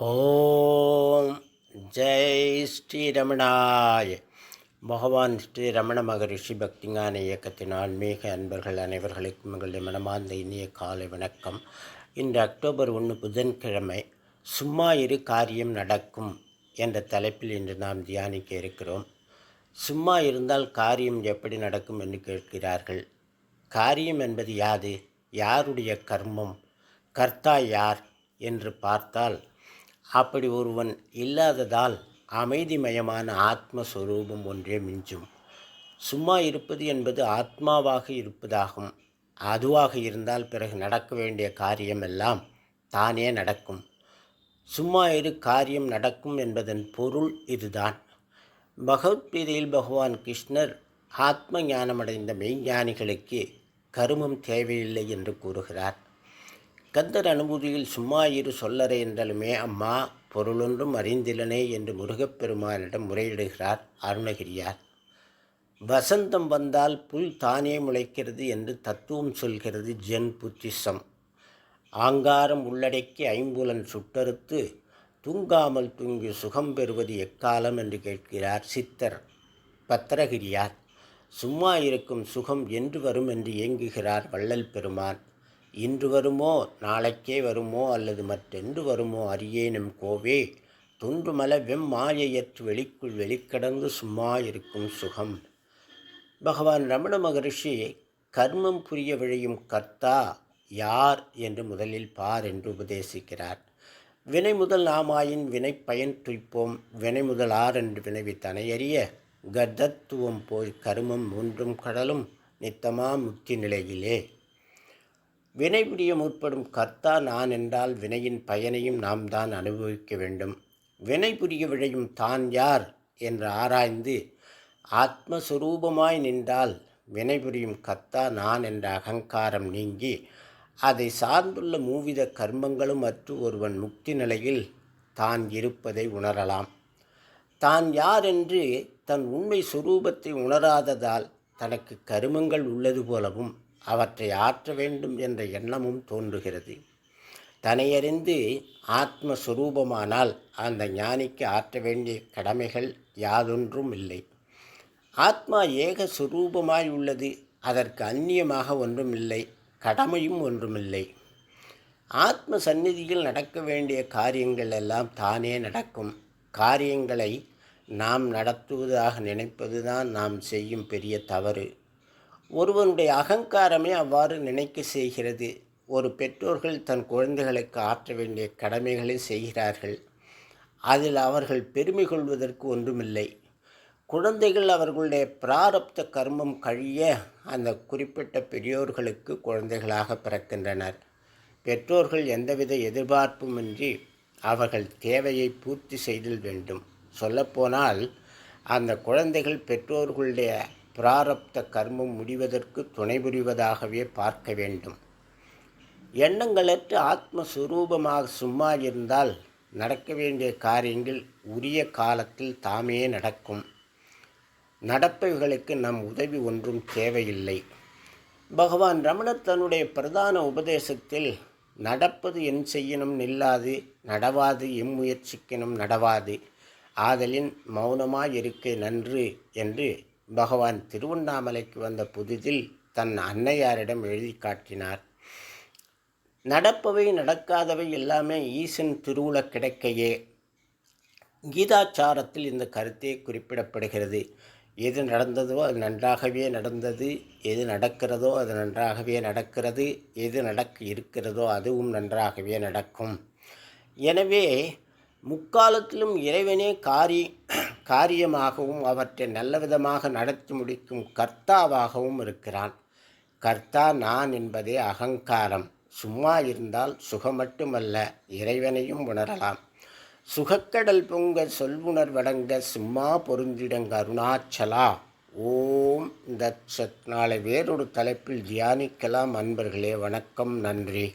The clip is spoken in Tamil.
ஓம் ஜெய் ஸ்ரீரமணாய் பகவான் ஸ்ரீ ரமண மகரிஷி பக்திஞான இயக்கத்தின் ஆன்மீக அன்பர்கள் அனைவர்களுக்கும் எங்களுடைய மனமார்ந்த இனிய காலை வணக்கம். இன்று அக்டோபர் ஒன்று புதன்கிழமை சும்மா இரு காரியம் நடக்கும் என்ற தலைப்பில் இன்று நாம் தியானிக்க இருக்கிறோம். சும்மா இருந்தால் காரியம் எப்படி நடக்கும் என்று கேட்கிறார்கள். காரியம் என்பது யாது? யாருடைய கர்மம்? கர்த்தா யார்? என்று பார்த்தால் அப்படி ஒருவன் இல்லாததால் அமைதிமயமான ஆத்மஸ்வரூபம் ஒன்றே மிஞ்சும். சும்மா இருப்பது என்பது ஆத்மாவாக இருப்பதாகும். அதுவாக இருந்தால் பிறகு நடக்க வேண்டிய காரியமெல்லாம் தானே நடக்கும். சும்மா இரு காரியம் நடக்கும் என்பதன் பொருள் இதுதான். பகவத்கீதையில் பகவான் கிருஷ்ணர் ஆத்ம ஞானமடைந்த மெய்ஞானிகளுக்கு கருமம் தேவையில்லை என்று கூறுகிறார். கந்தர் அனுபூதியில் சும்மா இரு சொல்லறே என்றாலுமே அம்மா பொருளொன்றும் அறிந்திலனே என்று முருகப்பெருமானிடம் முறையிடுகிறார் அருணகிரியார். வசந்தம் வந்தால் புல் தானே முளைக்கிறது என்று தத்துவம் சொல்கிறது ஜென் புத்திசம். ஆங்காரம் உள்ளடக்கி ஐம்புலன் சுட்டறுத்து தூங்காமல் தூங்கி சுகம் பெறுவது எக்காலம் என்று கேட்கிறார் சித்தர் பத்திரகிரியார். சும்மா இருக்கும் சுகம் என்று வரும் என்று இயங்குகிறார் வள்ளல் பெருமான். இன்று வருமோ நாளைக்கே வருமோ அல்லது மற்றென்று வருமோ அறியேனும் கோவே தொன்றுமல வெம் மாயையற்று வெளிக்குள் வெளிக்கடந்து சும்மா இருக்கும் சுகம். பகவான் ரமண மகரிஷி கர்மம் புரிய விழையும் கர்த்தா யார் என்று முதலில் பார் என்று உபதேசிக்கிறார். வினை முதல் நாமாயின் வினை பயன் துய்ப்போம் வினை முதல் ஆர் என்று வினைவி தனையறிய கர்த்தத்துவம் போய் கருமம் ஒன்றும் கடலும் நித்தமா முத்தி நிலையிலே. வினை புரிய முற்படும் கர்த்தா நான் என்றால் வினையின் பயனையும் நாம் தான் அனுபவிக்க வேண்டும். வினை புரிய விழையும் தான் யார் என்று ஆராய்ந்து ஆத்மஸ்வரூபமாய் நின்றால் வினை புரியும் நான் என்ற அகங்காரம் நீங்கி அதை சார்ந்துள்ள மூவித கர்மங்களும் அற்று ஒருவன் முக்தி நிலையில் தான் இருப்பதை உணரலாம். தான் யார் என்று தன் உண்மை சுரூபத்தை உணராததால் தனக்கு கருமங்கள் உள்ளது போலவும் அவற்றை ஆற்ற வேண்டும் என்ற எண்ணமும் தோன்றுகிறது. தனையறிந்து ஆத்மஸ்வரூபமானால் அந்த ஞானிக்கு ஆற்ற வேண்டிய கடமைகள் யாதொன்றும் இல்லை. ஆத்மா ஏக சுரூபமாய் உள்ளது அதற்கு அந்நியமாக ஒன்றும் இல்லை கடமையும் ஒன்றுமில்லை ஆத்ம சந்நிதியில் நடக்க வேண்டிய காரியங்கள் எல்லாம் தானே நடக்கும். காரியங்களை நாம் நடத்துவதாக நினைப்பதுதான் நாம் செய்யும் பெரிய தவறு. ஒருவனுடைய அகங்காரமே அவ்வாறு நினைக்க செய்கிறது. ஒரு பெற்றோர்கள் தன் குழந்தைகளுக்கு ஆற்ற வேண்டிய கடமைகளை செய்கிறார்கள். அதில் அவர்கள் பெருமை கொள்வதற்கு ஒன்றுமில்லை. குழந்தைகள் அவர்களுடைய பிராரப்த கர்மம் கழிய அந்த குறிப்பிட்ட பெரியோர்களுக்கு குழந்தைகளாக பிறக்கின்றனர். பெற்றோர்கள் எந்தவித எதிர்பார்ப்புமின்றி அவர்கள் தேவையை பூர்த்தி செய்தல் வேண்டும். சொல்லப்போனால் அந்த குழந்தைகள் பெற்றோர்களுடைய பிராரப்த கர்மம் முடிவதற்கு துணை புரிவதாகவே பார்க்க வேண்டும். எண்ணங்களற்று ஆத்மஸ்வரூபமாக சும்மா இருந்தால் நடக்க வேண்டிய காரியங்கள் உரிய காலத்தில் தாமே நடக்கும். நடப்பவைகளுக்கு நம் உதவி ஒன்றும் தேவையில்லை. பகவான் ரமணர் தன்னுடைய பிரதான உபதேசத்தில் நடப்பது என் செய்யணும் நில்லாது நடவாது எம் முயற்சிக்கணும் நடவாது ஆதலின் மௌனமாயிருக்க நன்று என்று பகவான் திருவண்ணாமலைக்கு வந்த புதிதில் தன் அன்னையாரிடம் எழுதி காட்டினார். நடப்பவை நடக்காதவை எல்லாமே ஈசன் திருவுள கிடைக்கையே. கீதாச்சாரத்தில் இந்த கருத்தே குறிப்பிடப்படுகிறது. எது நடந்ததோ அது நன்றாகவே நடந்தது. எது நடக்கிறதோ அது நன்றாகவே நடக்கிறது. எது நடக்க இருக்கிறதோ அதுவும் நன்றாகவே நடக்கும். எனவே முக்காலத்திலும் இறைவனே காரி காரியமாகவும் அவற்றை நல்லவிதமாக நடத்தி முடிக்கும் கர்த்தாவாகவும் இருக்கிறான். கர்த்தா நான் என்பதே அகங்காரம். சும்மா இருந்தால் சுகம் மட்டுமல்ல இறைவனையும் உணரலாம். சுகக்கடல் பொங்க சொல்வுணர்வடங்க சும்மா பொருந்திடங்க அருணாச்சலா. ஓம் தத் சத் நாளை வேறொரு தலைப்பில் தியானிக்கலாம் அன்பர்களே. வணக்கம் நன்றி.